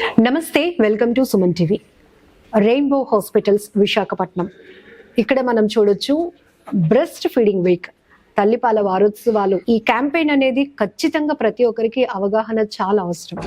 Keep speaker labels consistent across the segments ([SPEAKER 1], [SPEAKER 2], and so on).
[SPEAKER 1] నమస్తే welcome to Suman TV. Rainbow hospitals Visakhapatnam. ఇక్కడ మనం చూడొచ్చు బ్రెస్ట్ ఫీడింగ్ వీక్. తల్లిపాల వారోత్సవాలు. ఈ క్యాంపెయిన్ అనేది ఖచ్చితంగా ప్రతి ఒక్కరికి అవగాహన చాలా అవసరం.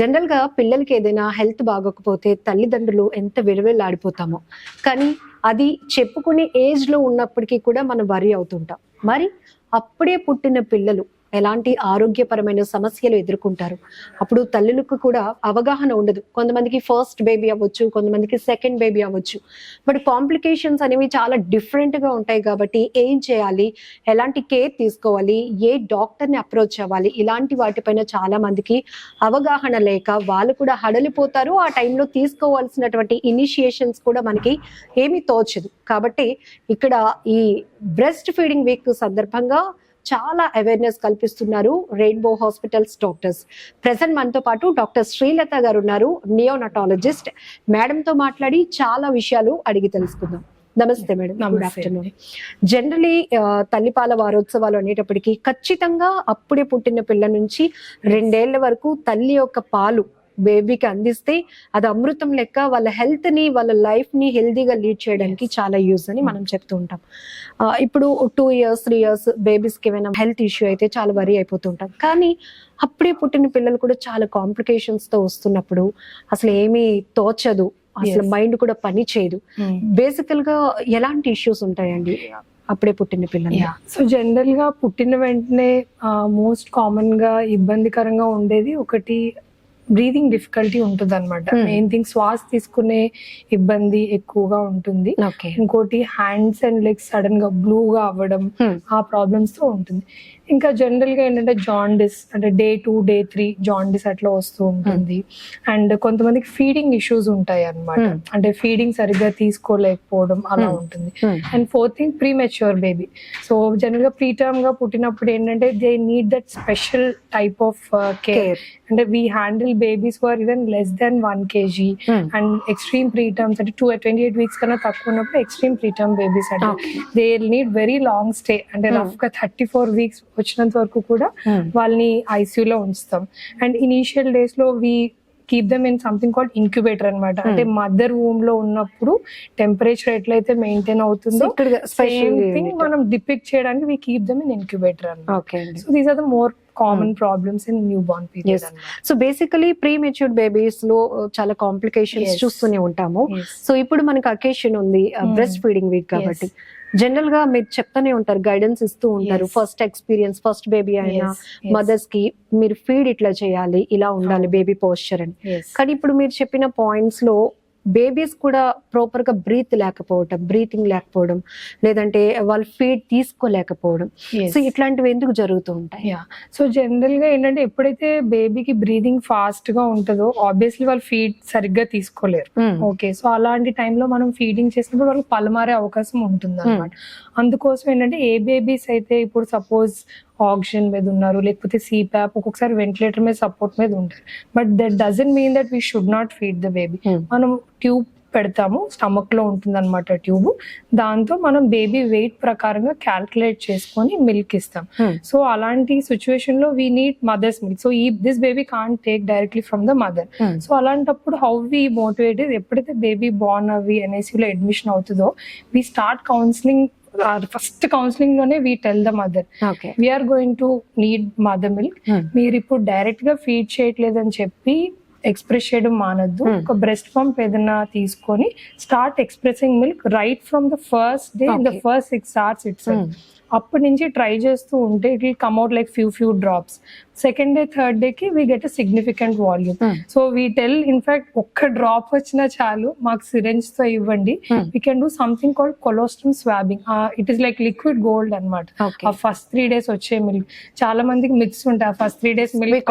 [SPEAKER 1] జనరల్గా పిల్లలకి ఏదైనా హెల్త్ బాగోకపోతే తల్లిదండ్రులు ఎంత విలువెళ్ళాడిపోతామో కానీ అది చెప్పుకునే ఏజ్లో ఉన్నప్పటికీ కూడా మనం వరి అవుతుంటాం. మరి అప్పుడే పుట్టిన పిల్లలు ఎలాంటి ఆరోగ్యపరమైన సమస్యలు ఎదుర్కొంటారు? అప్పుడు తల్లులకు కూడా అవగాహన ఉండదు. కొంతమందికి ఫస్ట్ బేబీ అవ్వచ్చు కొంతమందికి సెకండ్ బేబీ అవ్వచ్చు. బట్ కాంప్లికేషన్స్ అనేవి చాలా డిఫరెంట్గా ఉంటాయి కాబట్టి ఏం చేయాలి? ఎలాంటి కేర్ తీసుకోవాలి? ఏ డాక్టర్ని అప్రోచ్ అవ్వాలి? ఇలాంటి వాటిపైన చాలా మందికి అవగాహన లేక వాళ్ళు కూడా హడలిపోతారు. ఆ టైంలో తీసుకోవాల్సినటువంటి ఇనిషియేషన్స్ కూడా మనకి ఏమీ తోచదు. కాబట్టి ఇక్కడ ఈ బ్రెస్ట్ ఫీడింగ్ వీక్ సందర్భంగా చాలా అవేర్నెస్ కల్పిస్తున్నారు రెయిన్బో హాస్పిటల్స్ డాక్టర్స్ ప్రెసెంట్ మనతో పాటు డాక్టర్ శ్రీలత గారు ఉన్నారు నియోనటాలజిస్ట్ మేడంతో మాట్లాడి చాలా విషయాలు అడిగి తెలుసుకుందాం. నమస్తే మేడం గుడ్ ఆఫ్టర్నూన్ జనరలీ తల్లిపాల వారోత్సవాలు అనేటప్పటికీ ఖచ్చితంగా అప్పుడే పుట్టిన పిల్ల నుంచి రెండేళ్ళ వరకు తల్లి యొక్క పాలు బేబీకి అందిస్తే అది అమృతం లెక్క వాళ్ళ హెల్త్ని వాళ్ళ లైఫ్ని హెల్దీగా లీడ్ చేయడానికి చాలా యూజ్ అని మనం చెప్తూ ఉంటాం. ఇప్పుడు టూ ఇయర్స్ త్రీ ఇయర్స్ బేబీస్కి ఏమైనా హెల్త్ ఇష్యూ అయితే చాలా వరి అయిపోతూ ఉంటాం. కానీ అప్పుడే పుట్టిన పిల్లలు కూడా చాలా కాంప్లికేషన్స్తో వస్తున్నప్పుడు అసలు ఏమీ తోచదు. అసలు. మైండ్ కూడా పని చేయదు. బేసికల్గా ఎలాంటి ఇష్యూస్ ఉంటాయండి అప్పుడే పుట్టిన పిల్లలు
[SPEAKER 2] సో జనరల్గా పుట్టిన వెంటనే మోస్ట్ కామన్గా ఇబ్బందికరంగా ఉండేది ఒకటి బ్రీదింగ్ డిఫికల్టీ ఉంటుంది అనమాట
[SPEAKER 1] Hmm.
[SPEAKER 2] మెయిన్ థింగ్ శ్వాస తీసుకునే ఇబ్బంది ఎక్కువగా ఉంటుంది. ఇంకోటి హ్యాండ్స్ అండ్ లెగ్స్ సడన్గా బ్లూగా అవ్వడం
[SPEAKER 1] Hmm.
[SPEAKER 2] ఆ ప్రాబ్లమ్స్తో ఉంటుంది. ఇంకా జనరల్గా ఏంటంటే జాండిస్ అంటే day two day three jaundice అట్లా వస్తూ ఉంటుంది. అండ్ కొంతమందికి ఫీడింగ్ ఇష్యూస్ ఉంటాయి అన్నమాట
[SPEAKER 1] Hmm.
[SPEAKER 2] అంటే ఫీడింగ్ సరిగ్గా తీసుకోలేకపోవడం అలా
[SPEAKER 1] Hmm.
[SPEAKER 2] ఉంటుంది. And fourth thing premature baby. So జనరల్గా ప్రీ టర్మ్గా పుట్టినప్పుడు ఏంటంటే they need that special type of care. అంటే we handle babies for even less than one KG and extreme preterms అంటే టూ ట్వంటీ ఎయిట్ వీక్స్ కన్నా తక్కువ ఉన్నప్పుడు ఎక్స్ట్రీమ్ ప్రీ టర్మ్ బేబీస్ అంటే. They need very long stay అంటే
[SPEAKER 1] Hmm.
[SPEAKER 2] రఫ్గా thirty four weeks వచ్చినంత వరకు కూడా వాళ్ళని ICU లో ఉంచుతాం. అండ్ ఇనీషియల్ డేస్లో we keep them in something called incubator అన్నమాట.
[SPEAKER 1] Hmm.
[SPEAKER 2] అంటే మదర్ వూమ్లో ఉన్నప్పుడు టెంపరేచర్ ఎట్లయితే మెయింటైన్ అవుతుందో సేమ్
[SPEAKER 1] స్పెషల్
[SPEAKER 2] థింగ్ మనం డిపిక్ట్ చేయడానికి we keep them in incubator
[SPEAKER 1] అండి
[SPEAKER 2] so these are the more common problems in newborn. Period
[SPEAKER 1] so basically premature బేబీస్లో uh, చాలా కాంప్లికేషన్స్. చూస్తూనే ఉంటాము. సో ఇప్పుడు మనకి అకేషన్ ఉంది. బ్రెస్ట్ ఫీడింగ్ వీక్ కాబట్టి. జనరల్గా మీరు చెప్తానే ఉంటారు గైడెన్స్ ఇస్తూ ఉంటారు. ఫస్ట్ ఎక్స్పీరియన్స్ ఫస్ట్ బేబీ అయినా మదర్స్కి మీరు ఫీడ్ ఇట్లా చేయాలి ఇలా ఉండాలి. బేబీ పోస్చర్ అని. కానీ ఇప్పుడు మీరు చెప్పిన పాయింట్స్లో బేబీస్ కూడా ప్రాపర్గా బ్రీత్ లేకపోవడం బ్రీతింగ్ లేకపోవడం లేదంటే వాళ్ళు ఫీడ్ తీసుకోలేకపోవడం. సో ఇట్లాంటివి ఎందుకు జరుగుతూ ఉంటాయి?
[SPEAKER 2] సో జనరల్గా ఏంటంటే ఎప్పుడైతే బేబీకి బ్రీదింగ్ ఫాస్ట్గా ఉంటుందో ఆబ్వియస్లీ వాళ్ళు ఫీడ్ సరిగ్గా తీసుకోలేరు. ఓకే సో అలాంటి టైంలో మనం ఫీడింగ్ చేసినప్పుడు వాళ్ళకి పలమారే అవకాశం ఉంటుంది అనమాట అందుకోసం ఏంటంటే ఏ బేబీస్ అయితే ఇప్పుడు సపోజ్ ఆక్సిజన్ మీద ఉన్నారు లేకపోతే సిప్యాప్ ఒక్కొక్కసారి వెంటిలేటర్ మీద సపోర్ట్ మీద ఉంటారు but that doesn't mean that we should not feed the baby
[SPEAKER 1] Hmm.
[SPEAKER 2] మనం ట్యూబ్ పెడతాము స్టమక్లో ఉంటుంది అనమాట ట్యూబ్ దాంతో మనం బేబీ వెయిట్ ప్రకారంగా క్యాల్కులేట్ చేసుకొని మిల్క్ ఇస్తాం
[SPEAKER 1] Hmm.
[SPEAKER 2] సో అలాంటి సిచ్యువేషన్లో we need mother's milk so ఈ this baby can't take directly from the mother
[SPEAKER 1] Hmm.
[SPEAKER 2] So అలాంటప్పుడు హౌ వి మోటివేట్ ఎప్పుడైతే బేబీ బార్న్ అవి ఎన్ఐసీలో అడ్మిషన్ అవుతుందో we start counselling first కౌన్సిలింగ్లోనే we tell the mother we're going to need mother milk మీరు ఇప్పుడు డైరెక్ట్గా feed చేయట్లేదని చెప్పి ఎక్స్ప్రెస్ చేయడం మానద్దు.
[SPEAKER 1] Hmm.
[SPEAKER 2] ఒక బ్రెస్ట్ పంప్ ఏదైనా తీసుకొని start expressing milk right from the first day the. First six hours it's అప్పటి నుంచి ట్రై చేస్తూ ఉంటే it will come out like few few drops second day third day కి we get a significant volume so we tell in fact ఒక్క drop వచ్చినా చాలు మాకు సిరెంజ్తో ఇవ్వండి. We can do something called colostrum swabbing it is like liquid gold అనమాట ఆ first three days వచ్చే మిల్క్ చాలా మందికి మిక్స్ ఉంటాయి. ఆ first three days milk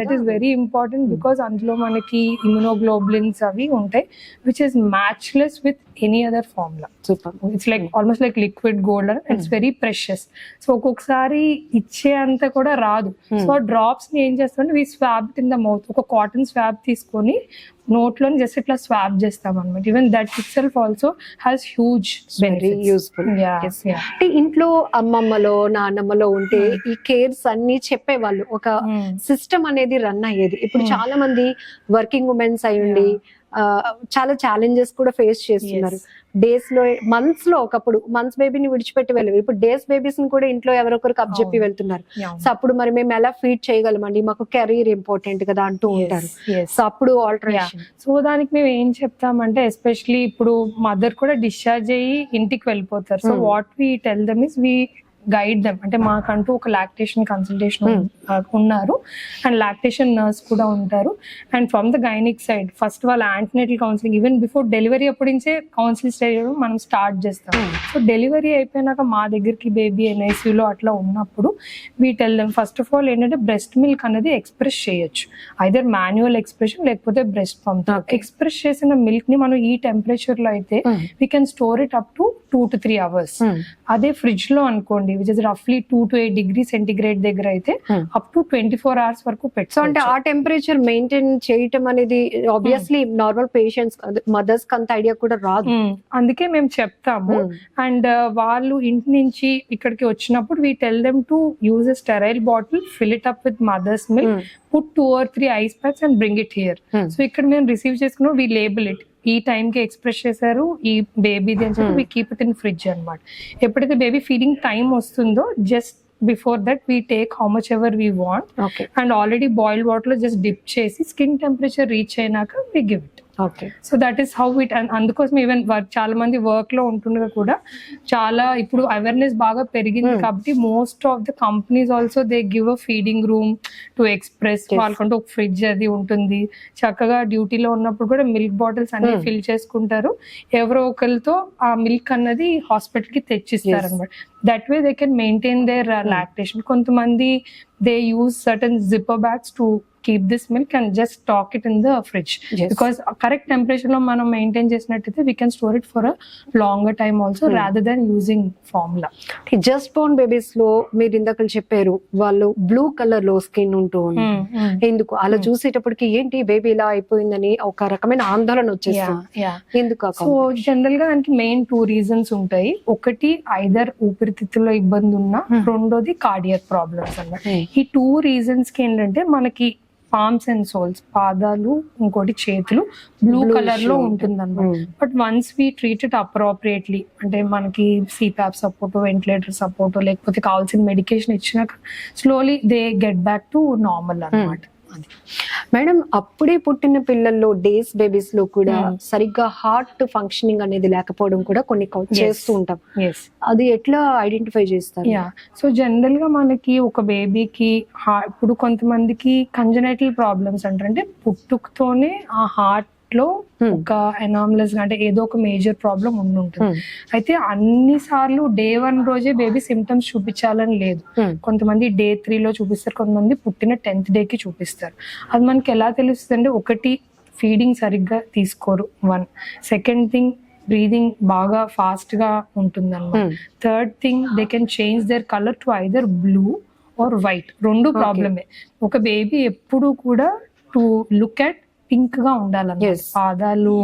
[SPEAKER 2] that is very important because అందులో మనకి ఇమ్యునోగ్లోబులిన్స్ అవి ఉంటాయి which is matchless with any other formula
[SPEAKER 1] super
[SPEAKER 2] it's like almost like liquid gold it's very precious so ఒక్కొక్కసారి ఇచ్చే అంత కూడా రాదు. సో ఆ డ్రాప్స్ని ఏం చేస్తామంటే we swab in the mouth ఒక కాటన్ స్వాబ్ తీసుకొని నోట్లో జస్ట్ ఇట్లా స్వాబ్ చేస్తాం అనమాట even that itself also has huge
[SPEAKER 1] very useful. అంటే ఇంట్లో అమ్మమ్మలో నాన్నమ్మలో ఉంటే
[SPEAKER 2] Hmm.
[SPEAKER 1] ఈ కేర్స్ అన్ని చెప్పేవాళ్ళు. ఒక
[SPEAKER 2] Hmm.
[SPEAKER 1] సిస్టమ్ అనేది రన్ అయ్యేది. ఇప్పుడు
[SPEAKER 2] Hmm.
[SPEAKER 1] చాలా మంది వర్కింగ్ ఉమెన్స్ అయ్యండి చాలా ఛాలెంజెస్ కూడా ఫేస్ చేస్తున్నారు. డేస్లో మంత్స్లో ఒకప్పుడు మంత్స్ బేబీని విడిచిపెట్టి వెళ్ళవు ఇప్పుడు డేస్ బేబీస్ని కూడా ఇంట్లో ఎవరొకరికి అబ్జెప్పి
[SPEAKER 2] అవును.
[SPEAKER 1] వెళ్తున్నారు. సో అప్పుడు మరి మేము ఎలా ఫీడ్ చేయగలమండి? మాకు కెరీర్ ఇంపార్టెంట్ కదా అంటూ ఉంటారు. సో అప్పుడు ఆల్టరేషన్
[SPEAKER 2] సో దానికి మేము ఏం చెప్తామంటే ఎస్పెషలీ ఇప్పుడు మదర్ కూడా డిశ్చార్జ్ అయ్యి ఇంటికి వెళ్ళిపోతారు. So. What we tell them is we guide them అంటే మాకంటూ ఒక లాక్టేషన్ కన్సల్టేషన్
[SPEAKER 1] Hmm.
[SPEAKER 2] ఉన్నారు. అండ్ లాక్టేషన్ నర్స్ కూడా ఉంటారు. And from the gynaec side first వాళ్ళ antenatal counselling even before delivery అప్పుడు నుంచే కౌన్సిలింగ్ స్టేజ్ మనం స్టార్ట్ చేస్తాం. సో డెలివరీ అయిపోయినాక మా దగ్గరికి బేబీ ఎన్ఐసీలో అట్లా ఉన్నప్పుడు we tell them first of all ఏంటంటే బ్రెస్ట్ మిల్క్ అనేది ఎక్స్ప్రెస్ చేయొచ్చు. ఐదర్ మాన్యువల్ ఎక్స్ప్రెషన్ లేకపోతే బ్రెస్ట్ పంప్. ఎక్స్ప్రెస్ చేసిన మిల్క్ని మనం ఈ టెంపరేచర్లో అయితే we can store it up to two to three hours అదే ఫ్రిడ్జ్లో అనుకోండి which is రఫ్లీ two to eight degree centigrade దగ్గర అయితే
[SPEAKER 1] Hmm.
[SPEAKER 2] Up to twenty four hours వరకు
[SPEAKER 1] సో అంటే ఆ టెంపరేచర్ మెయింటైన్ చేయటం అనేది ఆబ్వియస్లీ నార్మల్ పేషెంట్స్ మదర్స్కి అంత ఐడియా కూడా రాదు
[SPEAKER 2] అందుకే మేము చెప్తాము
[SPEAKER 1] Hmm.
[SPEAKER 2] అండ్ వాళ్ళు ఇంటి నుంచి ఇక్కడికి వచ్చినప్పుడు we tell them to use a sterile bottle fill it up with mother's milk
[SPEAKER 1] Hmm.
[SPEAKER 2] Put two or three ice packs and bring it here
[SPEAKER 1] Hmm.
[SPEAKER 2] So ఇక్కడ మేము రిసీవ్ చేసుకున్నాం వీ లేబుల్ ఇట్ ఈ time కి express చేశారు ఈ బేబీది అని చెప్పి. We keep it in fridge అన్నమాట. ఎప్పుడైతే బేబీ ఫీడింగ్ టైం వస్తుందో just before that we take how much ever we want
[SPEAKER 1] okay
[SPEAKER 2] and already boiled వాటర్లో జస్ట్ డిప్ చేసి స్కిన్ టెంపరేచర్ రీచ్ అయినాక we give it so that is how it and అందుకోసం even work చాలా మంది వర్క్లో ఉంటుండగా కూడా చాలా ఇప్పుడు అవేర్నెస్ బాగా పెరిగింది
[SPEAKER 1] Hmm.
[SPEAKER 2] కాబట్టి most of the companies also they give a feeding room to express. వాళ్ళకంటూ ఒక ఫ్రిడ్జ్ అది ఉంటుంది చక్కగా డ్యూటీలో ఉన్నప్పుడు కూడా మిల్క్ బాటిల్స్ అన్ని
[SPEAKER 1] Hmm.
[SPEAKER 2] ఫిల్ చేసుకుంటారు ఎవరో ఒకరితో ఆ మిల్క్ అన్నది హాస్పిటల్కి తెచ్చిస్తారు. అనమాట that way they can maintain their lactation కొంతమంది they use certain zipper bags to keep this milk and just stack it in the fridge because correct టెంపరేచర్లో మనం మెయింటైన్ చేసినట్టయితే we can store it for a longer time also
[SPEAKER 1] Hmm.
[SPEAKER 2] Rather than using formula
[SPEAKER 1] just born బేబీస్లో మీరు ఇందాక చెప్పారు వాళ్ళు blue కలర్లో skin ఉంటూ ఉంది. ఎందుకు? అలా
[SPEAKER 2] Hmm.
[SPEAKER 1] చూసేటప్పటికి ఏంటి బేబీ ఇలా అయిపోయిందని ఒక రకమైన ఆందోళన వచ్చేస్తుంది. ఎందుకు
[SPEAKER 2] సో జనరల్గా దానికి మెయిన్ టూ రీజన్స్ ఉంటాయి. ఒకటి ఐదర్ ఊపిరితిత్తుల్లో ఇబ్బంది ఉన్నా
[SPEAKER 1] Hmm.
[SPEAKER 2] రెండోది కార్డియక్ ప్రాబ్లమ్స్ అన్నమాట.
[SPEAKER 1] Hmm.
[SPEAKER 2] ఈ టూ రీజన్స్కి ఏంటంటే మనకి పామ్స్ అండ్ సోల్స్ పాదాలు ఇంకోటి చేతులు బ్లూ
[SPEAKER 1] కలర్లో
[SPEAKER 2] ఉంటుంది అనమాట. But once we treat it appropriately అంటే మనకి సిపాప్ సపోర్ట్ వెంటిలేటర్ సపోర్ట్ లేకపోతే కావాల్సిన మెడికేషన్ ఇచ్చినాక slowly they get back to normal అన్నమాట. అది
[SPEAKER 1] మేడం అప్పుడే పుట్టిన పిల్లల్లో డేస్ బేబీస్లో కూడా
[SPEAKER 2] Hmm.
[SPEAKER 1] సరిగ్గా హార్ట్ ఫంక్షనింగ్ అనేది లేకపోవడం కూడా కొన్ని. చేస్తూ ఉంటాం. అది ఎట్లా ఐడెంటిఫై చేస్తారు?
[SPEAKER 2] సో జనరల్గా మనకి ఒక బేబీకి ఇప్పుడు కొంతమందికి కంజనైటల్ ప్రాబ్లమ్స్ అంటారు. అంటే పుట్టుకతోనే ఆ హార్ట్ లో. ఒక ఎనామలస్ అంటే ఏదో ఒక మేజర్ ప్రాబ్లం ఉండి ఉంటుంది. అయితే అన్ని సార్లు డే వన్ రోజే బేబీ సిమ్టమ్స్ చూపించాలని లేదు. కొంతమంది డే త్రీలో చూపిస్తారు కొంతమంది పుట్టిన టెన్త్ డేకి చూపిస్తారు అది మనకి ఎలా తెలుస్తుంది అంటే ఒకటి ఫీడింగ్ సరిగ్గా తీసుకోరు వన్ సెకండ్ థింగ్ బ్రీదింగ్ బాగా ఫాస్ట్గా ఉంటుంది
[SPEAKER 1] Hmm.
[SPEAKER 2] Third thing they can change their colour to either blue or white రెండు. ప్రాబ్లమే ఒక బేబీ ఎప్పుడు కూడా టు లుక్ అట్ పింక్గా
[SPEAKER 1] Yes.
[SPEAKER 2] పాదాలు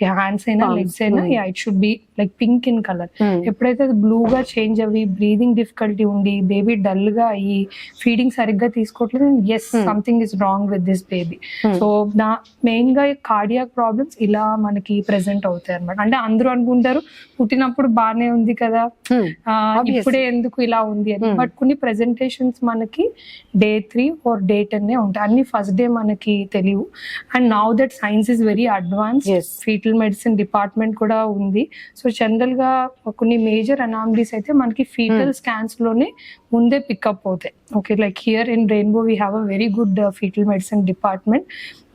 [SPEAKER 2] హ్యాండ్స్ అయినా. లెగ్స్ అయినా. It should be like pink in colour. ఎప్పుడైతే బ్లూ గా చేంజ్ అవి బ్రీదింగ్ డిఫికల్టీ ఉండి బేబీ డల్గా అయ్యి ఫీడింగ్ సరిగ్గా తీసుకోవట్లేదు yes. Something is wrong with this baby. So నా మెయిన్గా కార్డియాక్ ప్రాబ్లమ్స్ ఇలా మనకి ప్రెసెంట్ అవుతాయి అనమాట అంటే అందరూ అనుకుంటారు పుట్టినప్పుడు బానే ఉంది కదా
[SPEAKER 1] Obviously.
[SPEAKER 2] ఇప్పుడే ఎందుకు ఇలా ఉంది అని. బట్ కొన్ని ప్రెజెంటేషన్స్ మనకి day three or day ten ఉంటాయి అన్ని ఫస్ట్ డే మనకి తెలియవు and now that science is very advance. Fetal medicine department కూడా ఉంది. సో జనరల్గా కొన్ని మేజర్ అనామలీస్ అయితే మనకి ఫీటల్ స్కాన్స్లోనే ముందే పికప్ అవుతాయి. Okay like here in Rainbow we have a very good fetal medicine department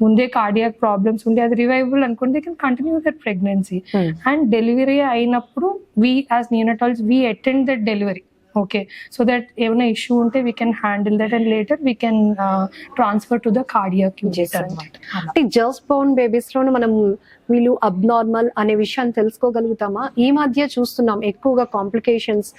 [SPEAKER 2] ముందే కార్డియాక్ ప్రాబ్లమ్స్ ఉండే అది రివైవబుల్ అనుకుంటే can continue that pregnancy
[SPEAKER 1] Hmm.
[SPEAKER 2] And delivery అయినప్పుడు we as neonatals we attend that delivery okay so that ఏమైనా issue ఉంటే we can handle that and later we can transfer to the unit
[SPEAKER 1] sir.
[SPEAKER 2] అనమాట
[SPEAKER 1] అంటే just born babies లోను మనం వీళ్ళు abnormal అనే విషయాన్ని తెలుసుకోగలుగుతామా? ఈ మధ్య చూస్తున్నాం ఎక్కువగా కాంప్లికేషన్స్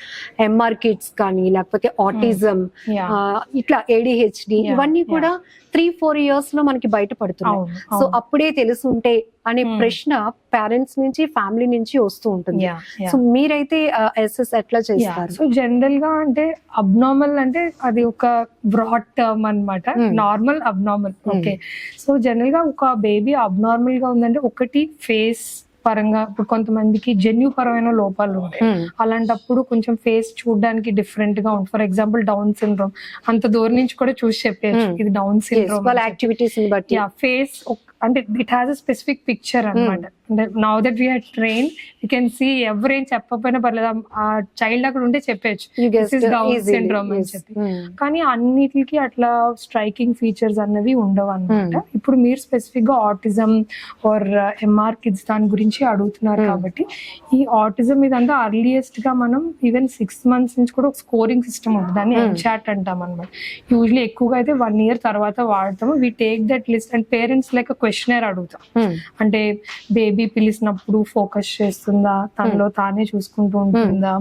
[SPEAKER 1] ఎంఆర్ కిడ్స్ కానీ లేకపోతే ఆటిజం
[SPEAKER 2] యా
[SPEAKER 1] ఇట్లా ఏడిహెచ్డి ఇవన్నీ కూడా త్రీ ఫోర్ ఇయర్స్లో మనకి బయటపడుతున్నాయి. సో అప్పుడే తెలుసుంటే అనే
[SPEAKER 2] Hmm.
[SPEAKER 1] ప్రశ్న పేరెంట్స్ నుంచి ఫ్యామిలీ నుంచి వస్తూ ఉంటుంది. సో మీరైతే ఎస్ఎస్ ఎట్లా చేస్తారు?
[SPEAKER 2] సో జనరల్గా అంటే అబ్నార్మల్ అంటే అది ఒక బ్రాడ్ టర్మ్ అన్నమాట.
[SPEAKER 1] Hmm.
[SPEAKER 2] Normal abnormal. Okay so జనరల్గా ఒక బేబీ అబ్నార్మల్గా ఉందంటే ఒకటి ఫేస్ పరంగా ఇప్పుడు కొంతమందికి జన్యు పరమైన లోపాలు ఉంటాయి.
[SPEAKER 1] Hmm.
[SPEAKER 2] అలాంటప్పుడు కొంచెం ఫేస్ చూడడానికి డిఫరెంట్గా ఉంటుంది ఫర్ ఎగ్జాంపుల్ డౌన్ సిండ్రోమ్ అంత దూరం నుంచి కూడా చూసి చెప్పేయచ్చు.
[SPEAKER 1] Hmm.
[SPEAKER 2] ఇది డౌన్ సిండ్రోమ్
[SPEAKER 1] యాక్టివిటీస్ బట్టి.
[SPEAKER 2] ఫేస్ అంటే it has a specific picture అన్నమాట. అంటే now that we had train you can see ఎవరేం చెప్పకపోయినా పర్లేదు ఆ చైల్డ్ అక్కడ ఉంటే
[SPEAKER 1] easily,
[SPEAKER 2] syndrome అని. చెప్పి.
[SPEAKER 1] Hmm.
[SPEAKER 2] కానీ అన్నిటికి అట్లా స్ట్రైకింగ్ ఫీచర్స్ అన్నవి ఉండవు అన్నమాట
[SPEAKER 1] Hmm.
[SPEAKER 2] ఇప్పుడు మీరు స్పెసిఫిక్గా ఆటిజం ఆర్ ఎంఆర్ కిడ్స్ దాని గురించి అడుగుతున్నారు
[SPEAKER 1] Hmm.
[SPEAKER 2] కాబట్టి ఈ ఆటిజం ఇదంతా అర్లియస్ట్గా మనం ఈవెన్ సిక్స్ మంత్స్ నుంచి కూడా ఒక స్కోరింగ్ సిస్టమ్ ఉంటుంది దాన్ని. ఎంచాట్ అంటాం అనమాట యూజువల్లీ ఎక్కువగా అయితే వన్ ఇయర్ తర్వాత వాడతాము we take that list and parents like questionnaire అడుగుతాం. అంటే బేబీ పిలిచినప్పుడు ఫోకస్ చేస్తుందా? తనలో తానే చూసుకుంటూ ఉంటుందా?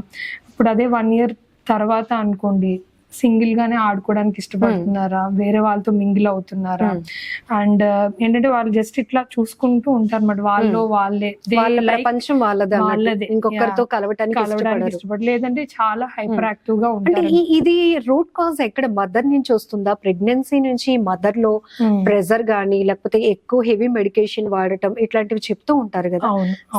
[SPEAKER 2] ఇప్పుడు అదే వన్ ఇయర్ తర్వాత అనుకోండి సింగిల్ గానే ఆడుకోవడానికి ఇష్టపడుతున్నారా? వేరే వాళ్ళతో మింగిల్ అవుతున్నారా?
[SPEAKER 1] Hmm.
[SPEAKER 2] అండ్ ఏంటంటే వాళ్ళు జస్ట్ ఇట్లా చూసుకుంటూ ఉంటారు అన్నమాట వాళ్ళు వాళ్ళే. They
[SPEAKER 1] వాళ్ళ ప్రపంచం వాళ్ళదే. ఇంకొకరితో. కలవటానికి
[SPEAKER 2] కలవడానికి
[SPEAKER 1] ఇష్టపడరు.
[SPEAKER 2] లేదంటే చాలా హైపర్
[SPEAKER 1] యాక్టివ్గా
[SPEAKER 2] ఉంటారు.
[SPEAKER 1] ఇది రూట్ కాజ్ ఎక్కడ మదర్ నుంచి వస్తుందా? ప్రెగ్నెన్సీ నుంచి మదర్లో
[SPEAKER 2] Hmm.
[SPEAKER 1] ప్రెజర్ గానీ లేకపోతే ఎక్కువ హెవీ మెడికేషన్ వాడటం ఇట్లాంటివి చెప్తూ ఉంటారు కదా.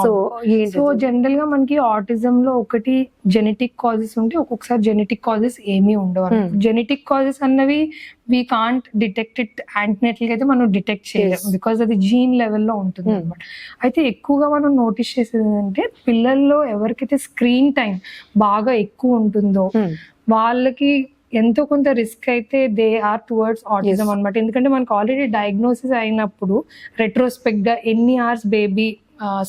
[SPEAKER 1] సో
[SPEAKER 2] సో జనరల్గా మనకి ఆటిజం లో ఒకటి జెనెటిక్ కాజెస్ ఉంటే ఒక్కొక్కసారి జెనెటిక్ కాజెస్ ఏమీ ఉండవు.
[SPEAKER 1] Hmm.
[SPEAKER 2] జెనెటిక్ కాజెస్ అన్నవి we can't detect it antenatal అయితే మనం డిటెక్ట్ చేయలేం
[SPEAKER 1] Yes.
[SPEAKER 2] బికాస్ అది జీన్ లెవెల్లో ఉంటుంది
[SPEAKER 1] Hmm.
[SPEAKER 2] అనమాట అయితే ఎక్కువగా మనం నోటీస్ చేసేది ఏంటంటే పిల్లల్లో ఎవరికైతే స్క్రీన్ టైం బాగా ఎక్కువ ఉంటుందో
[SPEAKER 1] Hmm.
[SPEAKER 2] వాళ్ళకి ఎంతో కొంత రిస్క్ అయితే దే ఆర్ టువర్డ్స్ ఆటిజం. అనమాట ఎందుకంటే మనకు ఆల్రెడీ డయాగ్నోసిస్ అయినప్పుడు రెట్రోస్పెక్ట్గా ఎన్ని అవర్స్ బేబీ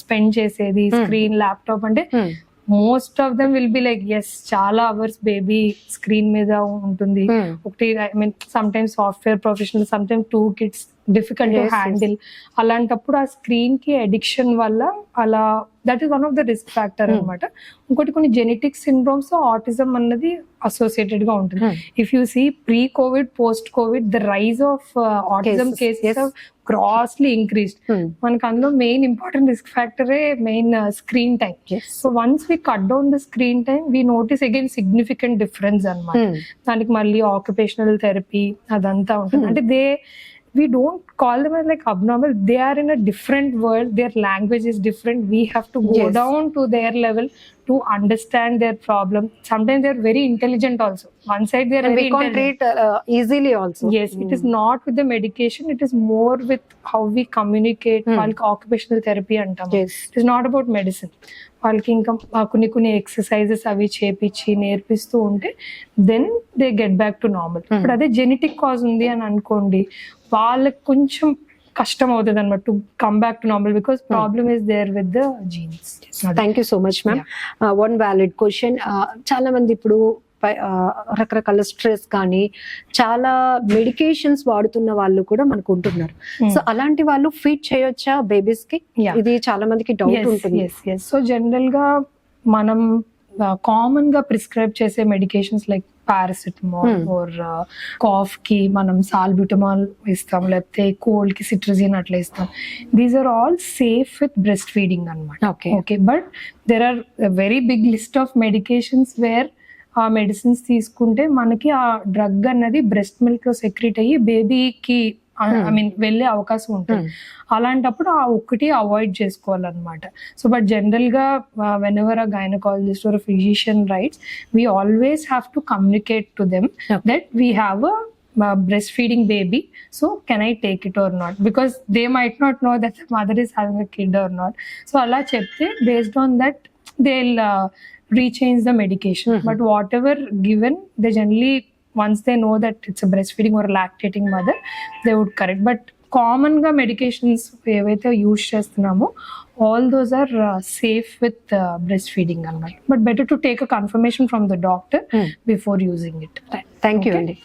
[SPEAKER 2] స్పెండ్ చేసేది
[SPEAKER 1] Hmm.
[SPEAKER 2] స్క్రీన్ ల్యాప్టాప్ అంటే
[SPEAKER 1] Hmm.
[SPEAKER 2] Most of them will be like yes చాలా అవర్స్ బేబీ స్క్రీన్ మీద ఉంటుంది
[SPEAKER 1] Hmm.
[SPEAKER 2] ఒకటి I mean sometimes software professional some time two kids difficult to. Handle అలాంటప్పుడు ఆ స్క్రీన్కి అడిక్షన్ వల్ల అలా that is one of the risk factor. అన్నమాట ఇంకోటి కొన్ని జెనెటిక్ సిండ్రోమ్స్ ఆటిజం అన్నది అసోసియేటెడ్గా ఉంటుంది. If you see pre COVID post COVID the rise of autism cases. Grossly increased. మనకి అందులో main important risk ఫ్యాక్టరే main screen time. So once we cut down the screen time we notice again significant difference అన్నమాట
[SPEAKER 1] Hmm.
[SPEAKER 2] దానికి మళ్ళీ occupational therapy అదంతా ఉంటుంది
[SPEAKER 1] Hmm.
[SPEAKER 2] అంటే they we don't call them as like abnormal. They are in a different world. Their language is different. We have to go
[SPEAKER 1] yes.
[SPEAKER 2] down to their level to understand their problem sometimes they are very intelligent also one side they are
[SPEAKER 1] And we
[SPEAKER 2] very
[SPEAKER 1] can't treat uh, easily also.
[SPEAKER 2] yes it is not with the medication it is more with how we communicate
[SPEAKER 1] Hmm.
[SPEAKER 2] వాళ్ళకి occupational therapy అంటాం. It is not about medicine వాళ్ళకి ఇంకా కొన్ని కొన్ని exercises అవి చేపించి నేర్పిస్తూ ఉంటే then they get back to normal. ఇప్పుడు అదే జెనెటిక్ కాజ్ ఉంది అని అనుకోండి వాళ్ళకి కొంచెం కష్టం అవుతుంది అనమాట to come back to normal because problem is there with the genes
[SPEAKER 1] thank you so much ma'am one valid question Uh, చాలా మంది ఇప్పుడు రకరకాల స్ట్రెస్ కానీ చాలా మెడికేషన్స్ వాడుతున్న వాళ్ళు కూడా మనకు ఉంటున్నారు. సో అలాంటి వాళ్ళు ఫీడ్ చేయొచ్చా
[SPEAKER 2] బేబీస్కి.
[SPEAKER 1] ఇది చాలా మందికి డౌట్ ఉంటుంది.
[SPEAKER 2] సో జనరల్గా మనం కామన్గా ప్రిస్క్రైబ్ చేసే medications like paracetamol
[SPEAKER 1] Hmm.
[SPEAKER 2] Or కాఫ్కి మనం సాల్బ్యూటమాల్ ఇస్తాం లేకపోతే కోల్డ్కి సిట్రజిన్ అట్లా ఇస్తాం. These are all safe with breast feeding అనమాట
[SPEAKER 1] okay
[SPEAKER 2] but there are very big list of medications where ఆ మెడిసిన్స్ తీసుకుంటే మనకి ఆ డ్రగ్ అన్నది బ్రెస్ట్ మిల్క్లో సెక్రెట్ అయ్యి బేబీకి ఐ
[SPEAKER 1] Hmm.
[SPEAKER 2] మీన్ వెళ్ళే అవకాశం ఉంటుంది అలాంటప్పుడు ఆ ఒక్కటి అవాయిడ్ చేసుకోవాలన్నమాట సో బట్ జనరల్గా when ever a gynaecologist or physician writes we always have to communicate to them. That we have a breast feeding baby so can I take it or not because they might not know that mother is having a kid or not so అలా చెప్తే based on that they rechange the medication
[SPEAKER 1] Mhm.
[SPEAKER 2] but whatever given they generally once they know that it's a breastfeeding or a lactating mother they would correct. But కామన్గా medications ఏవైతే use చేస్తున్నామో all those are safe with breast feeding అన్నమాట but better to take a confirmation from the doctor. Before using it
[SPEAKER 1] thank you. అండి